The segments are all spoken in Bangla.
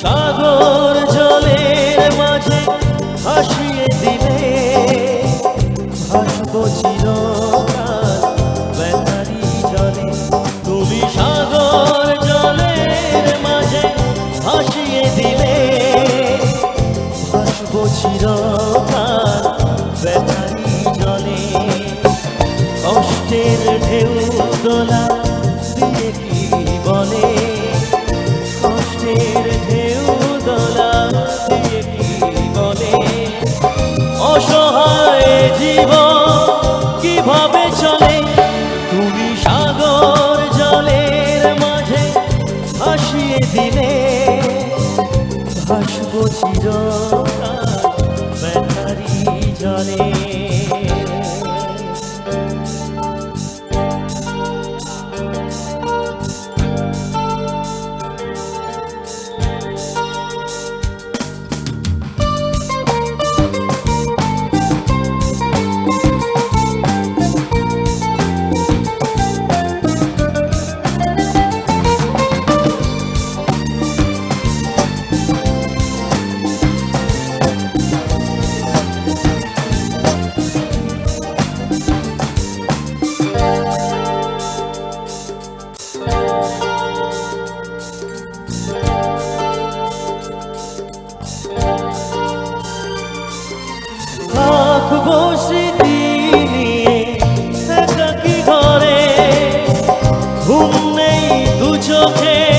সাগর জলের মাঝে হাসিয়ে দিলে ভাসব চির জলে। সাগর জলের মাঝে দিলে কষ্টের ঢেউ দোলা চোখে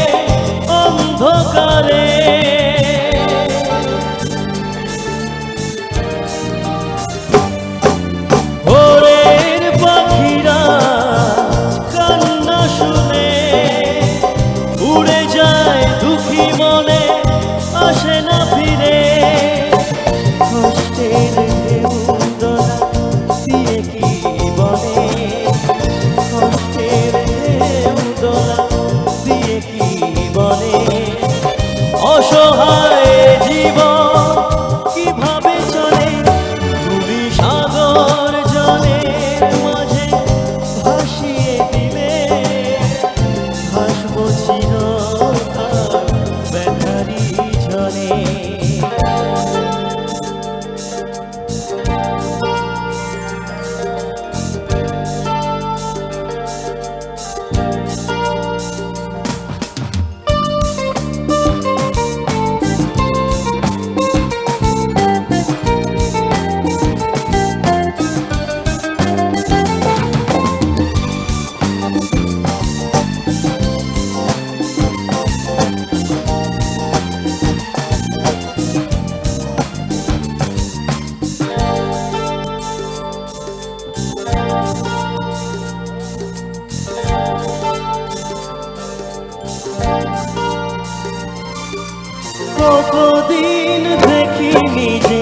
কতদিন দেখিনি যে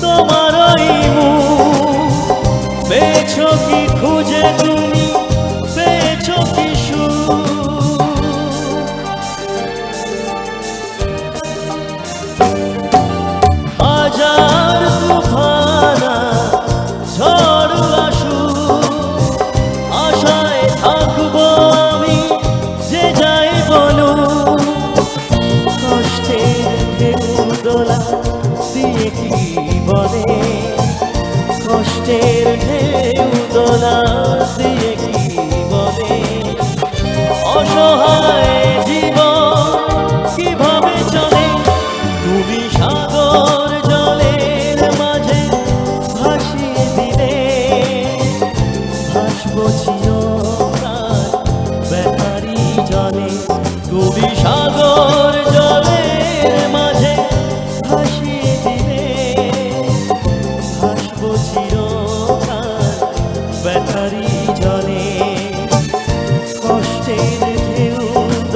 তোমারই মুখ। পেয়েছ কি খুঁজে তুমি? দোলা দিয়ে কি বলে? কষ্টের ঢেউ দোলা দিয়ে কি বলে? অসহায়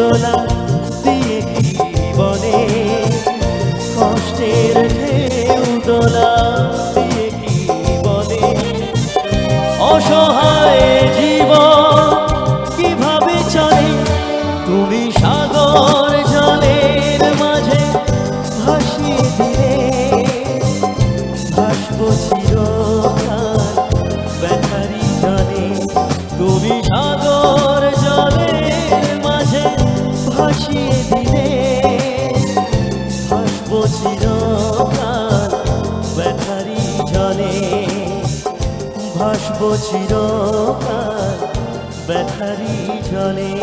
বেদনা দিয়ে জীবনে কষ্টের ঢেউ দোলা দিয়ে জীবনে অসহায় জীবন কীভাবে চলে? তুমি সাগর জলের মাঝে ভাসিয়ে দিয়ে ভাসব চিরকাল। ভাসিয়ে দিলে হাসবো চিরকাল ব্যথারি জলে। ভাসবো চিরকাল ব্যথারি জলে।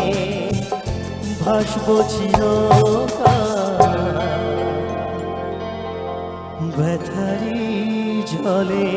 ভাসবো চিরকাল ব্যথারি জলে।